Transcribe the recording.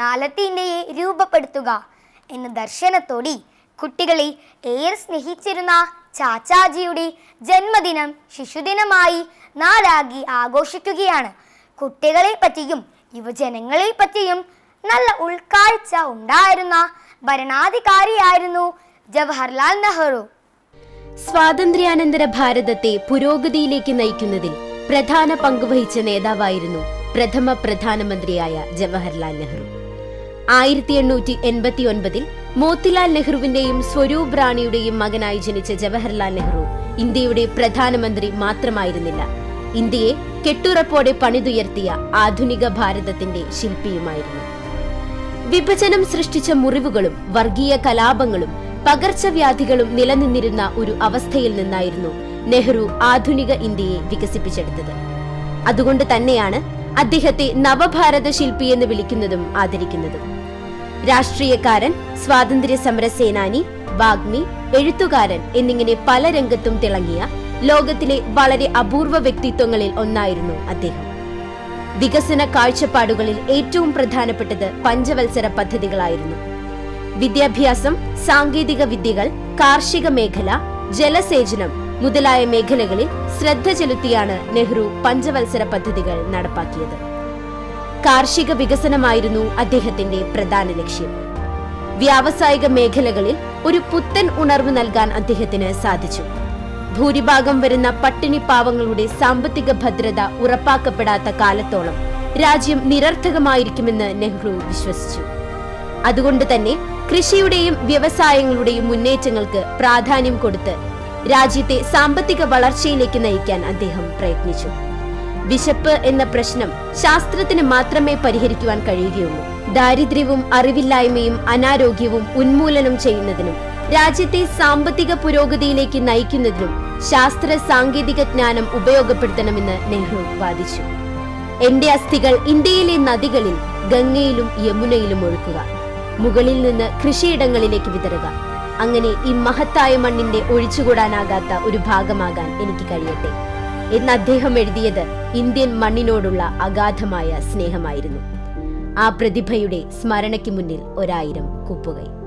ഇന്ത്യയെ രൂപപ്പെടുത്തുക എന്ന ദർശനത്തോടെ കുട്ടികളെ ഏറെ സ്നേഹിച്ചിരുന്ന ചാച്ചാജിയുടെ ജന്മദിനം ശിശുദിനമായി നാലാകി ആഘോഷിക്കുകയാണ്. കുട്ടികളെ പറ്റിയും യുവജനങ്ങളെ പറ്റിയും നല്ല ഉൾക്കാഴ്ച ഉണ്ടായിരുന്ന ഭരണാധികാരിയായിരുന്നു ജവഹർലാൽ നെഹ്റു. സ്വാതന്ത്ര്യാനന്തര ഭാരതത്തെ പുരോഗതിയിലേക്ക് നയിക്കുന്നതിൽ പ്രധാന പങ്കുവഹിച്ച നേതാവായിരുന്നു പ്രഥമ പ്രധാനമന്ത്രിയായ ജവഹർലാൽ നെഹ്റു. ആയിരത്തി എണ്ണൂറ്റി എൺപത്തി ഒൻപതിൽ മോത്തിലാൽ നെഹ്റുവിന്റെയും സ്വരൂപ് റാണിയുടെയും മകനായി ജനിച്ച ജവഹർലാൽ നെഹ്റു ഇന്ത്യയുടെ പ്രധാനമന്ത്രി മാത്രമായിരുന്നില്ല. ഇന്ത്യയെ കെട്ടുറപ്പോടെ പണിതുയർത്തിയ ആധുനിക ഭാരതത്തിന്റെ ശില്പിയുമായിരുന്നു. വിഭജനം സൃഷ്ടിച്ച മുറിവുകളും വർഗീയ കലാപങ്ങളും പകർച്ചവ്യാധികളും നിലനിന്നിരുന്ന ഒരു അവസ്ഥയിൽ നിന്നായിരുന്നു നെഹ്റു ആധുനിക ഇന്ത്യയെ വികസിപ്പിച്ചെടുത്തത്. അതുകൊണ്ട് തന്നെയാണ് അദ്ദേഹത്തെ നവഭാരത ശില്പി എന്ന് വിളിക്കുന്നതും ആദരിക്കുന്നതും. രാഷ്ട്രീയക്കാരൻ സ്വാതന്ത്ര്യ സമര സേനാനി വാഗ്മി എഴുത്തുകാരൻ എന്നിങ്ങനെ പല രംഗത്തും തിളങ്ങിയ ലോകത്തിലെ വളരെ അപൂർവ വ്യക്തിത്വങ്ങളിൽ ഒന്നായിരുന്നു അദ്ദേഹം. വികസന കാഴ്ചപ്പാടുകളിൽ ഏറ്റവും പ്രധാനപ്പെട്ടത് പഞ്ചവത്സര പദ്ധതികളായിരുന്നു. വിദ്യാഭ്യാസം സാങ്കേതിക വിദ്യകൾ കാർഷിക മേഖല ജലസേചനം മുതലായ മേഖലകളിൽ ശ്രദ്ധ ചെലുത്തിയാണ് നെഹ്റു പഞ്ചവത്സര പദ്ധതികൾ നടപ്പാക്കിയത്. കാർഷിക വികസനമായിരുന്നു അദ്ദേഹത്തിന്റെ പ്രധാന ലക്ഷ്യം. വ്യാവസായിക മേഖലകളിൽ ഒരു പുത്തൻ ഉണർവ് നൽകാൻ അദ്ദേഹത്തിന് സാധിച്ചു. ഭൂരിഭാഗം വരുന്ന പട്ടിണി പാവങ്ങളുടെ സാമ്പത്തിക ഭദ്രത ഉറപ്പാക്കപ്പെടാത്ത കാലത്തോളം രാജ്യം നിരർത്ഥകമായിരിക്കുമെന്ന് നെഹ്റു വിശ്വസിച്ചു. അതുകൊണ്ട് തന്നെ കൃഷിയുടെയും വ്യവസായങ്ങളുടെയും മുന്നേറ്റങ്ങൾക്ക് പ്രാധാന്യം കൊടുത്ത് രാജ്യത്തെ സാമ്പത്തിക വളർച്ചയിലേക്ക് നയിക്കാൻ അദ്ദേഹം പ്രയത്നിച്ചു. വിശപ്പ് എന്ന പ്രശ്നം ശാസ്ത്രത്തിന് മാത്രമേ പരിഹരിക്കുവാൻ കഴിയുകയുള്ളൂ. ദാരിദ്ര്യവും അറിവില്ലായ്മയും അനാരോഗ്യവും ഉന്മൂലനം ചെയ്യുന്നതിനും രാജ്യത്തെ സാമ്പത്തിക പുരോഗതിയിലേക്ക് നയിക്കുന്നതിനും ശാസ്ത്ര സാങ്കേതിക ജ്ഞാനം ഉപയോഗപ്പെടുത്തണമെന്ന് നെഹ്റു വാദിച്ചു. എന്റെ അസ്ഥികൾ ഇന്ത്യയിലെ നദികളിൽ ഗംഗയിലും യമുനയിലും ഒഴുക്കുക. മുകളിൽ നിന്ന് കൃഷിയിടങ്ങളിലേക്ക് വിതറുക. അങ്ങനെ ഈ മഹത്തായ മണ്ണിന്റെ ഒഴിച്ചുകൂടാനാകാത്ത ഒരു ഭാഗമാകാൻ എനിക്ക് കഴിയട്ടെ. എന്ന് അദ്ദേഹം എഴുതിയത് ഇന്ത്യൻ മണ്ണിനോടുള്ള അഗാധമായ സ്നേഹമായിരുന്നു. ആ പ്രതിഭയുടെ സ്മരണയ്ക്ക് മുന്നിൽ ഒരായിരം കുപ്പുകൈ